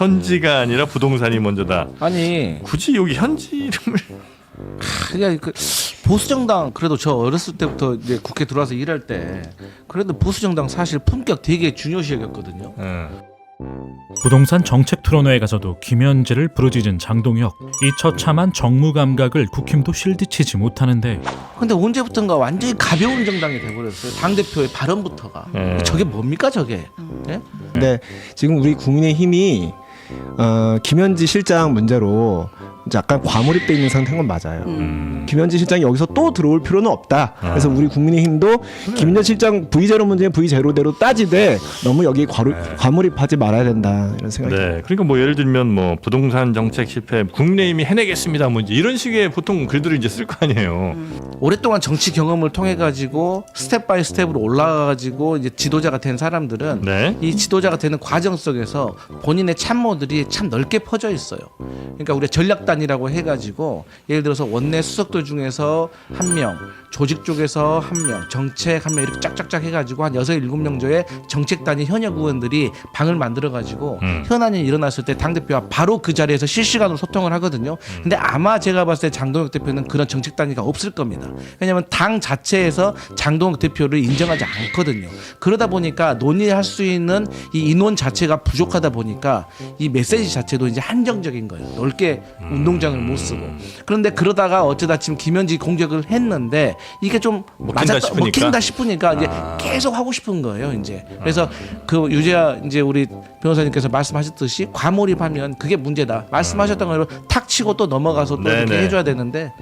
현지가 아니라 부동산이 먼저다. 아니 굳이 여기 현지 이름을 그냥 그 보수 정당 그래도 저 어렸을 때부터 이제 국회 들어와서 일할 때 그래도 보수 정당 사실 품격 되게 중요시 여겼거든요. 어. 부동산 정책 토론회에 가서도 김현지를 부르짖은 장동혁 이 처참한 정무 감각을 국힘도 실드치지 못하는데 근데 언제부턴가 완전히 가벼운 정당이 돼버렸어요. 당 대표의 발언부터가 음. 저게 뭡니까 저게? 예? 근데 지금 우리 국민의 힘이 어, 김현지 실장 문제로 약간 과몰입돼 있는 상태인 건 맞아요. 음. 김현지 실장이 여기서 또 들어올 필요는 없다. 그래서 아. 우리 국민의힘도 김현지 실장 V0 문제는 V0대로 따지되 너무 여기 과루, 과몰입하지 말아야 된다 이런 생각이 네. 그러니까 뭐 예를 들면 뭐 부동산 정책 실패 국내임이 해내겠습니다. 뭐 이런 식의 보통 글들을 이제 쓸 거 아니에요. 오랫동안 정치 경험을 통해 가지고 스텝 바이 스텝으로 올라가 가지고 이제 지도자가 된 사람들은 네. 이 지도자가 되는 과정 속에서 본인의 참모들이 참 넓게 퍼져 있어요. 그러니까 우리가 전략단이라고 해가지고 예를 들어서 원내 수석들 중에서 한 명, 조직 쪽에서 한 명, 정책 한 명 이렇게 짝짝짝 해가지고 한 여섯 일곱 명 정도의 정책단위 현역 의원들이 방을 만들어가지고 음. 현안이 일어났을 때 당 대표와 바로 그 자리에서 실시간으로 소통을 하거든요. 근데 아마 제가 봤을 때 장동혁 대표는 그런 정책 단위가 없을 겁니다. 왜냐하면 당 자체에서 장동혁 대표를 인정하지 않거든요. 그러다 보니까 논의할 수 있는 이 인원 자체가 부족하다 보니까 이 메시지 자체도 이제 한정적인 거예요. 넓게 운동장을 못 쓰고. 그런데 그러다가 어쩌다 지금 김현지 공격을 했는데 이게 좀 먹힌다 맞았다- 싶으니까? 먹힌다 싶으니까 이제 아. 계속 하고 싶은 거예요. 이제 그래서 그 유재하 이제 우리 변호사님께서 말씀하셨듯이 과몰입하면 그게 문제다. 말씀하셨던 거로 탁 치고 또 넘어가서 또 이렇게 네네. 해줘야 되는데